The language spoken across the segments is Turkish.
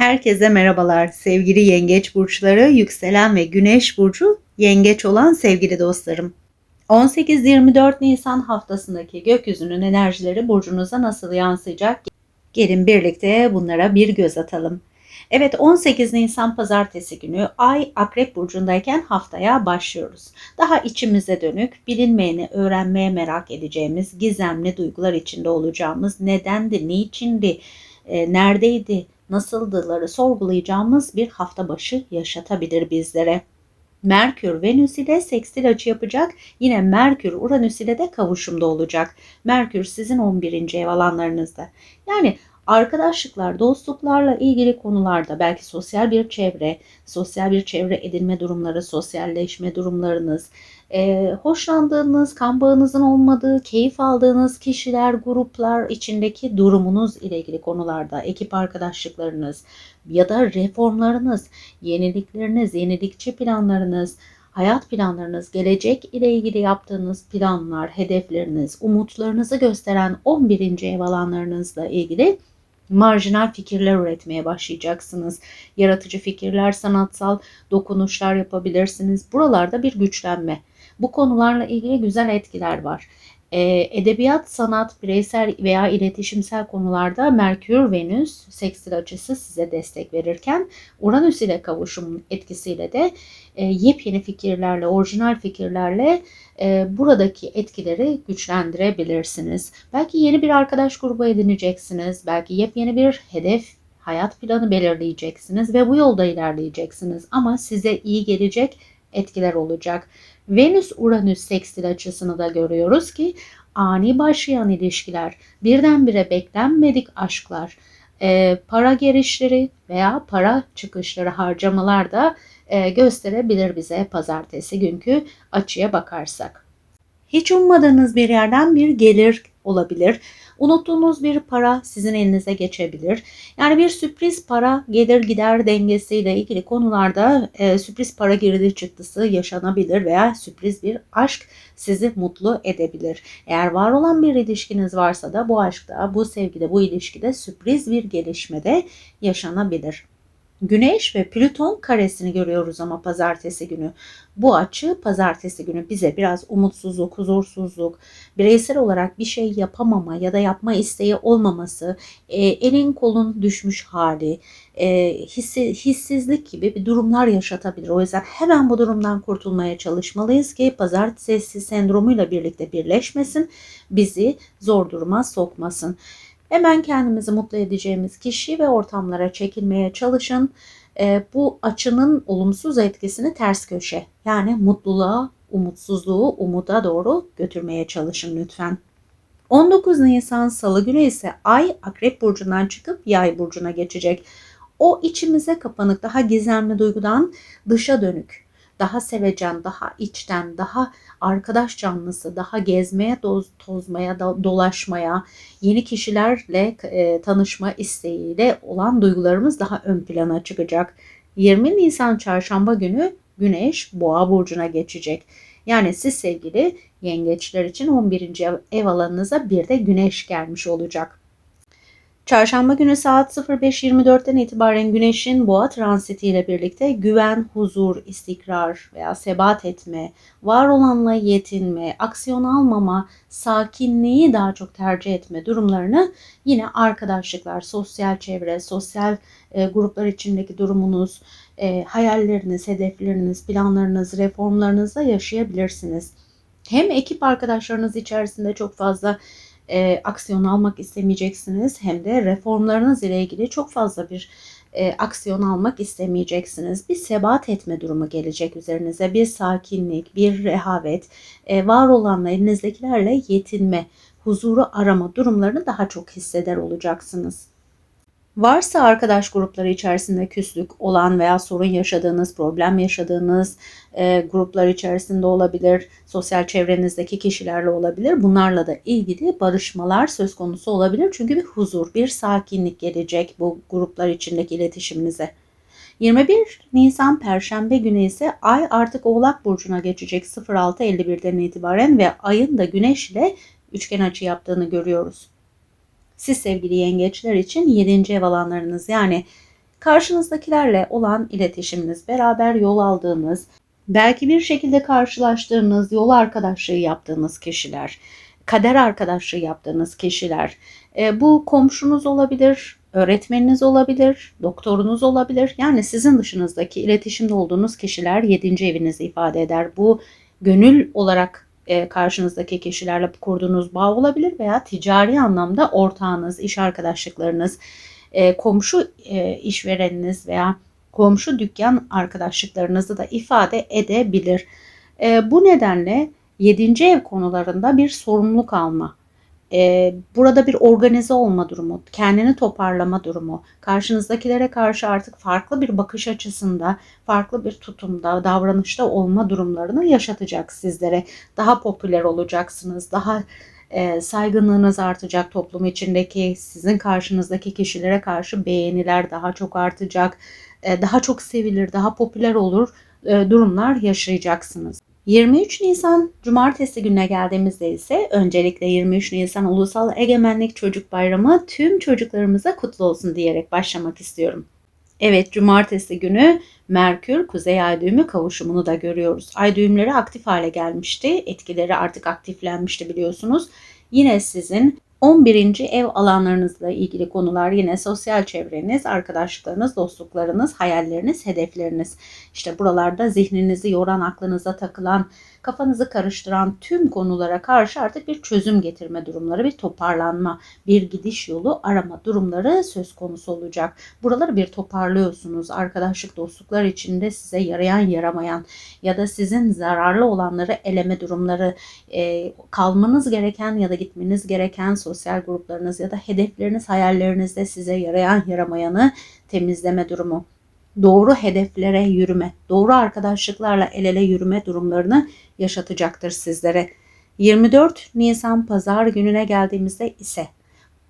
Herkese merhabalar sevgili yengeç burçları, yükselen ve güneş burcu yengeç olan sevgili dostlarım. 18-24 Nisan haftasındaki gökyüzünün enerjileri burcunuza nasıl yansıyacak? Gelin birlikte bunlara bir göz atalım. Evet 18 Nisan pazartesi günü Ay Akrep Burcu'ndayken haftaya başlıyoruz. Daha içimize dönük, bilinmeyeni öğrenmeye merak edeceğimiz, gizemli duygular içinde olacağımız, nedendi, niçindi, e, neredeydi, nasıldıları sorgulayacağımız bir hafta başı yaşatabilir bizlere. Merkür Venüs ile sekstil açı yapacak. Yine Merkür Uranüs ile de kavuşumda olacak. Merkür sizin 11. ev alanlarınızda. Yani arkadaşlıklar, dostluklarla ilgili konularda belki sosyal bir çevre, sosyal bir çevre edinme durumları, sosyalleşme durumlarınız, e, hoşlandığınız, kan bağınızın olmadığı, keyif aldığınız kişiler, gruplar içindeki durumunuz ile ilgili konularda, ekip arkadaşlıklarınız ya da reformlarınız, yenilikleriniz, yenilikçi planlarınız, hayat planlarınız, gelecek ile ilgili yaptığınız planlar, hedefleriniz, umutlarınızı gösteren 11. ev alanlarınızla ilgili marjinal fikirler üretmeye başlayacaksınız. Yaratıcı fikirler, sanatsal dokunuşlar yapabilirsiniz. Buralarda bir güçlenme. Bu konularla ilgili güzel etkiler var. Ee, edebiyat, sanat, bireysel veya iletişimsel konularda Merkür, Venüs, sekstil açısı size destek verirken Uranüs ile kavuşum etkisiyle de e, yepyeni fikirlerle, orijinal fikirlerle e, buradaki etkileri güçlendirebilirsiniz. Belki yeni bir arkadaş grubu edineceksiniz. Belki yepyeni bir hedef hayat planı belirleyeceksiniz ve bu yolda ilerleyeceksiniz. Ama size iyi gelecek etkiler olacak. Venüs-Uranüs sekstil açısını da görüyoruz ki ani başlayan ilişkiler, birdenbire beklenmedik aşklar, e, para girişleri veya para çıkışları harcamalar da e, gösterebilir bize pazartesi günkü açıya bakarsak. Hiç ummadığınız bir yerden bir gelir olabilir. Unuttuğunuz bir para sizin elinize geçebilir. Yani bir sürpriz para gelir gider dengesiyle ilgili konularda e, sürpriz para girdi çıktısı yaşanabilir veya sürpriz bir aşk sizi mutlu edebilir. Eğer var olan bir ilişkiniz varsa da bu aşkta, bu sevgide, bu ilişkide sürpriz bir gelişmede yaşanabilir. Güneş ve Plüton karesini görüyoruz ama pazartesi günü. Bu açı pazartesi günü bize biraz umutsuzluk, huzursuzluk, bireysel olarak bir şey yapamama ya da yapma isteği olmaması, e, elin kolun düşmüş hali, e, hissi, hissizlik gibi bir durumlar yaşatabilir. O yüzden hemen bu durumdan kurtulmaya çalışmalıyız ki pazartesi sendromuyla birlikte birleşmesin, bizi zor duruma sokmasın. Hemen kendimizi mutlu edeceğimiz kişi ve ortamlara çekilmeye çalışın. E, bu açının olumsuz etkisini ters köşe yani mutluluğa, umutsuzluğu umuda doğru götürmeye çalışın lütfen. 19 Nisan Salı günü ise Ay Akrep Burcu'ndan çıkıp Yay Burcu'na geçecek. O içimize kapanık, daha gizemli duygudan dışa dönük daha sevecen, daha içten, daha arkadaş canlısı, daha gezmeye, doz, tozmaya, dolaşmaya, yeni kişilerle e, tanışma isteğiyle olan duygularımız daha ön plana çıkacak. 20 Nisan çarşamba günü Güneş Boğa burcuna geçecek. Yani siz sevgili yengeçler için 11. ev alanınıza bir de Güneş gelmiş olacak. Çarşamba günü saat 05.24'ten itibaren Güneş'in boğa transiti ile birlikte güven, huzur, istikrar veya sebat etme, var olanla yetinme, aksiyon almama, sakinliği daha çok tercih etme durumlarını yine arkadaşlıklar, sosyal çevre, sosyal e, gruplar içindeki durumunuz, e, hayalleriniz, hedefleriniz, planlarınız, reformlarınızda yaşayabilirsiniz. Hem ekip arkadaşlarınız içerisinde çok fazla e, aksiyon almak istemeyeceksiniz hem de reformlarınız ile ilgili çok fazla bir e, aksiyon almak istemeyeceksiniz. Bir sebat etme durumu gelecek üzerinize. Bir sakinlik, bir rehavet, e, var olanla elinizdekilerle yetinme, huzuru arama durumlarını daha çok hisseder olacaksınız. Varsa arkadaş grupları içerisinde küslük olan veya sorun yaşadığınız, problem yaşadığınız e, gruplar içerisinde olabilir, sosyal çevrenizdeki kişilerle olabilir. Bunlarla da ilgili barışmalar söz konusu olabilir. Çünkü bir huzur, bir sakinlik gelecek bu gruplar içindeki iletişiminize. 21 Nisan Perşembe günü ise Ay artık Oğlak Burcu'na geçecek 06.51'den itibaren ve Ay'ın da Güneş ile üçgen açı yaptığını görüyoruz. Siz sevgili yengeçler için 7. ev alanlarınız yani Karşınızdakilerle olan iletişiminiz, beraber yol aldığınız, belki bir şekilde karşılaştığınız, yol arkadaşlığı yaptığınız kişiler, kader arkadaşlığı yaptığınız kişiler, e, bu komşunuz olabilir, öğretmeniniz olabilir, doktorunuz olabilir. Yani sizin dışınızdaki iletişimde olduğunuz kişiler 7. evinizi ifade eder. Bu gönül olarak karşınızdaki kişilerle kurduğunuz bağ olabilir veya ticari anlamda ortağınız, iş arkadaşlıklarınız, e, komşu e, işvereniniz veya komşu dükkan arkadaşlıklarınızı da ifade edebilir. E, bu nedenle 7. ev konularında bir sorumluluk alma, e, burada bir organize olma durumu, kendini toparlama durumu, karşınızdakilere karşı artık farklı bir bakış açısında, farklı bir tutumda, davranışta olma durumlarını yaşatacak sizlere. Daha popüler olacaksınız, daha e, saygınlığınız artacak toplum içindeki sizin karşınızdaki kişilere karşı beğeniler daha çok artacak, e, daha çok sevilir, daha popüler olur e, durumlar yaşayacaksınız. 23 Nisan Cumartesi gününe geldiğimizde ise öncelikle 23 Nisan Ulusal Egemenlik Çocuk Bayramı tüm çocuklarımıza kutlu olsun diyerek başlamak istiyorum. Evet cumartesi günü Merkür Kuzey Ay düğümü kavuşumunu da görüyoruz. Ay düğümleri aktif hale gelmişti. Etkileri artık aktiflenmişti biliyorsunuz. Yine sizin 11. ev alanlarınızla ilgili konular yine sosyal çevreniz, arkadaşlıklarınız, dostluklarınız, hayalleriniz, hedefleriniz. İşte buralarda zihninizi yoran, aklınıza takılan, kafanızı karıştıran tüm konulara karşı artık bir çözüm getirme durumları, bir toparlanma, bir gidiş yolu arama durumları söz konusu olacak. Buraları bir toparlıyorsunuz. Arkadaşlık, dostluklar içinde size yarayan, yaramayan ya da sizin zararlı olanları eleme durumları, e, kalmanız gereken ya da gitmeniz gereken sosyal gruplarınız ya da hedefleriniz, hayallerinizde size yarayan, yaramayanı temizleme durumu doğru hedeflere yürüme, doğru arkadaşlıklarla el ele yürüme durumlarını yaşatacaktır sizlere. 24 Nisan pazar gününe geldiğimizde ise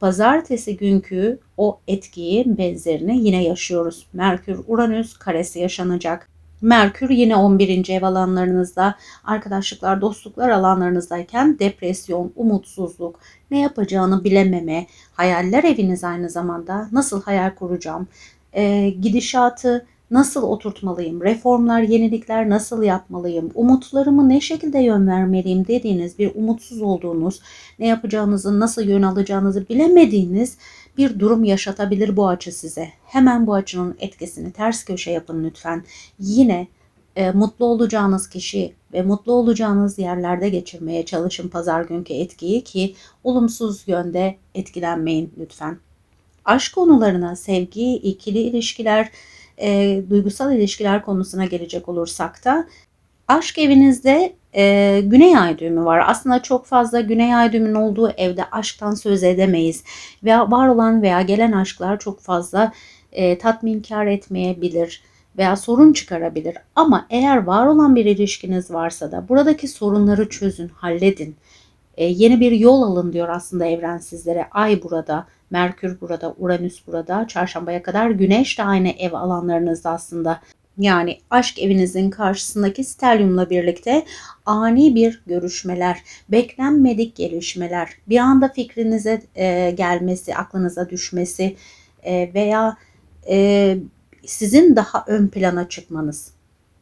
pazartesi günkü o etkiyi benzerini yine yaşıyoruz. Merkür Uranüs karesi yaşanacak. Merkür yine 11. ev alanlarınızda, arkadaşlıklar, dostluklar alanlarınızdayken depresyon, umutsuzluk, ne yapacağını bilememe, hayaller eviniz aynı zamanda nasıl hayal kuracağım, e, gidişatı nasıl oturtmalıyım, reformlar, yenilikler nasıl yapmalıyım, umutlarımı ne şekilde yön vermeliyim dediğiniz bir umutsuz olduğunuz, ne yapacağınızı, nasıl yön alacağınızı bilemediğiniz bir durum yaşatabilir bu açı size. Hemen bu açının etkisini ters köşe yapın lütfen. Yine e, mutlu olacağınız kişi ve mutlu olacağınız yerlerde geçirmeye çalışın pazar günkü etkiyi ki olumsuz yönde etkilenmeyin lütfen aşk konularına, sevgi, ikili ilişkiler, e, duygusal ilişkiler konusuna gelecek olursak da aşk evinizde e, güney ay düğümü var. Aslında çok fazla güney ay düğümünün olduğu evde aşktan söz edemeyiz. Veya var olan veya gelen aşklar çok fazla e, tatminkar etmeyebilir veya sorun çıkarabilir. Ama eğer var olan bir ilişkiniz varsa da buradaki sorunları çözün, halledin. E, yeni bir yol alın diyor aslında evren sizlere. Ay burada, Merkür burada, Uranüs burada. Çarşambaya kadar Güneş de aynı ev alanlarınızda aslında. Yani aşk evinizin karşısındaki stelyumla birlikte ani bir görüşmeler, beklenmedik gelişmeler, bir anda fikrinize e, gelmesi, aklınıza düşmesi e, veya e, sizin daha ön plana çıkmanız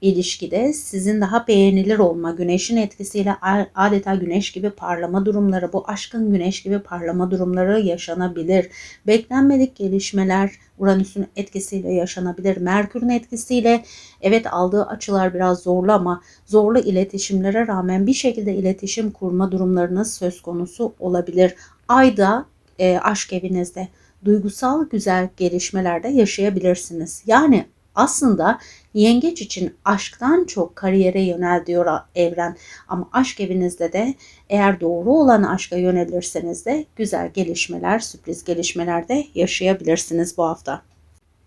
ilişkide sizin daha beğenilir olma, güneşin etkisiyle adeta güneş gibi parlama durumları, bu aşkın güneş gibi parlama durumları yaşanabilir. Beklenmedik gelişmeler Uranüs'ün etkisiyle yaşanabilir. Merkür'ün etkisiyle evet aldığı açılar biraz zorlu ama zorlu iletişimlere rağmen bir şekilde iletişim kurma durumlarınız söz konusu olabilir. Ayda e, aşk evinizde duygusal güzel gelişmelerde yaşayabilirsiniz. Yani aslında yengeç için aşktan çok kariyere yönel diyor evren. Ama aşk evinizde de eğer doğru olan aşka yönelirseniz de güzel gelişmeler, sürpriz gelişmeler de yaşayabilirsiniz bu hafta.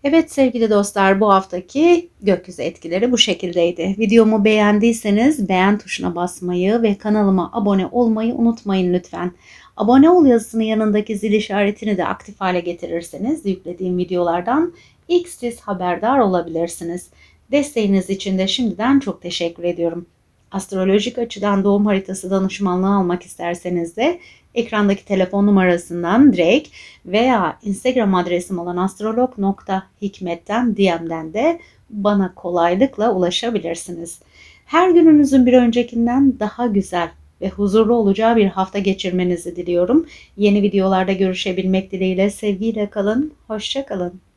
Evet sevgili dostlar bu haftaki gökyüzü etkileri bu şekildeydi. Videomu beğendiyseniz beğen tuşuna basmayı ve kanalıma abone olmayı unutmayın lütfen. Abone ol yazısının yanındaki zil işaretini de aktif hale getirirseniz yüklediğim videolardan ilk siz haberdar olabilirsiniz. Desteğiniz için de şimdiden çok teşekkür ediyorum. Astrolojik açıdan doğum haritası danışmanlığı almak isterseniz de Ekrandaki telefon numarasından direkt veya Instagram adresim olan astrolog.hikmet'ten DM'den de bana kolaylıkla ulaşabilirsiniz. Her gününüzün bir öncekinden daha güzel ve huzurlu olacağı bir hafta geçirmenizi diliyorum. Yeni videolarda görüşebilmek dileğiyle sevgiyle kalın, hoşça kalın.